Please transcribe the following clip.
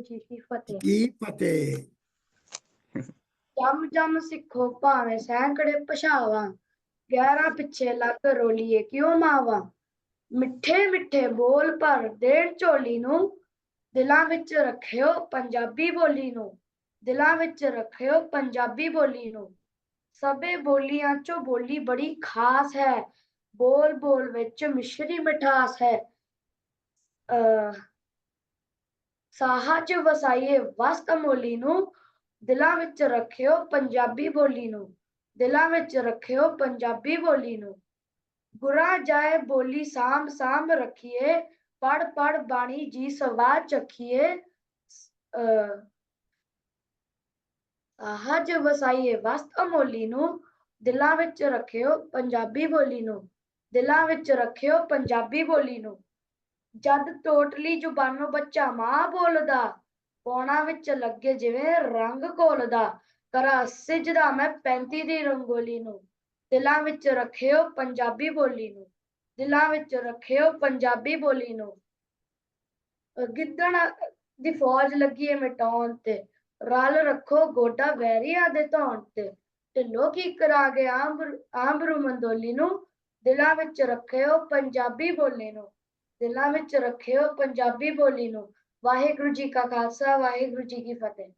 ਜੀ ਕੀ ਫਤਿਹ ਕੀ ਫਤਿਹ। ਜਮ ਜਮ ਸਿੱਖੋ ਭਾਵੇਂ ਸੈਂਕੜੇ ਪਛਾਵਾਂ। ਗਿਆਰਾਂ ਪਿੱਛੇ ਲੱਗ ਰੋਲੀਏ ਕਿਉਂ ਮਾਵਾਂ? ਮਿੱਠੇ ਮਿੱਠੇ ਬੋਲ ਭਰ ਦੇਣ ਝੋਲੀ ਨੂੰ। ਦਿਲਾਂ ਵਿੱਚ ਰੱਖਿਓ ਪੰਜਾਬੀ ਬੋਲੀ ਨੂੰ। ਦਿਲਾਂ ਵਿੱਚ ਰੱਖਿਓ ਪੰਜਾਬੀ ਬੋਲੀ ਨੂੰ। ਸਭੇ ਬੋਲੀਆਂ ਚੋਂ ਬੋਲੀ ਬੜੀ ਖਾਸ ਹੈ। ਬੋਲ ਬੋਲ ਵਿੱਚ ਮਿਸ਼ਰੀ ਮਿਠਾਸ ਹੈ। ਅਹ ਸਾਹਾਂ 'ਚ ਵਸਾਈਏ, ਵਸਤ ਅਮੋਲੀ ਨੂੰ ਦਿਲਾਂ ਵਿੱਚ ਰੱਖਿਓ, ਪੰਜਾਬੀ ਬੋਲੀ ਨੂੰ। ਦਿਲਾਂ ਵਿੱਚ ਰੱਖਿਓ, ਪੰਜਾਬੀ ਬੋਲੀ ਨੂੰ। ਗੁਰਾ ਜਾਏ ਬੋਲੀ ਸਾਂਭ ਸਾਂਭ ਰੱਖੀਏ। ਪੜ ਪੜ ਬਾਣੀ ਜੀ ਸਵਾਦ ਚੱਖੀਏ ਅਹ ਵਸਾਈਏ, ਵਸਤ ਅਮੋਲੀ ਨੂੰ ਦਿਲਾਂ ਵਿੱਚ ਰੱਖਿਓ, ਪੰਜਾਬੀ ਬੋਲੀ ਨੂੰ। ਦਿਲਾਂ ਵਿੱਚ ਰੱਖਿਓ, ਪੰਜਾਬੀ ਬੋਲੀ ਨੂੰ। ਜਦ ਟੋਟਲੀ ਜ਼ੁਬਾਨੋਂ ਬੱਚਾ ਮਾਂ ਬੋਲਦਾ, ਪੌਣਾ ਵਿੱਚ ਲੱਗੇ ਜਿਵੇਂ ਰੰਗ ਘੋਲਦਾ, ਕਰਾਂ ਸਿਜਦਾ ਮੈਂ 35 ਦੀ ਰੰਗੋਲੀ ਨੂੰ, ਦਿਲਾਂ ਵਿੱਚ ਰੱਖਿਓ ਪੰਜਾਬੀ ਬੋਲੀ ਨੂੰ, ਦਿਲਾਂ ਵਿੱਚ ਰੱਖਿਓ ਪੰਜਾਬੀ ਬੋਲੀ ਨੂੰ। ਅਹ ਦੀ ਫੌਜ ਲੱਗੀ ਏ ਮਿਟਾਉਣ ਤੇ, ਰਲ ਰੱਖੋ ਗੋਡਾ ਵੈਰੀਆਂ ਦੇ ਧੌਣ ਤੇ, ਢਿੱਲੋ ਕੀ ਕਰਾ ਕੇ ਆਂਬਰ, ਆਂਬਰੂ ਮੰਦੋਲੀ ਨੂੰ, ਦਿਲਾਂ ਵਿੱਚ ਰੱਖਿਓ ਪੰਜਾਬੀ ਬੋਲੀ ਨੂੰ। ਦਿਲਾਂ ਵਿੱਚ ਰੱਖਿਓ ਪੰਜਾਬੀ ਬੋਲੀ ਨੂੰ। ਵਾਹਿਗੁਰੂ ਜੀ ਕਾ ਖਾਲਸਾ ਵਾਹਿਗੁਰੂ ਜੀ ਕੀ ਫਤਿਹ।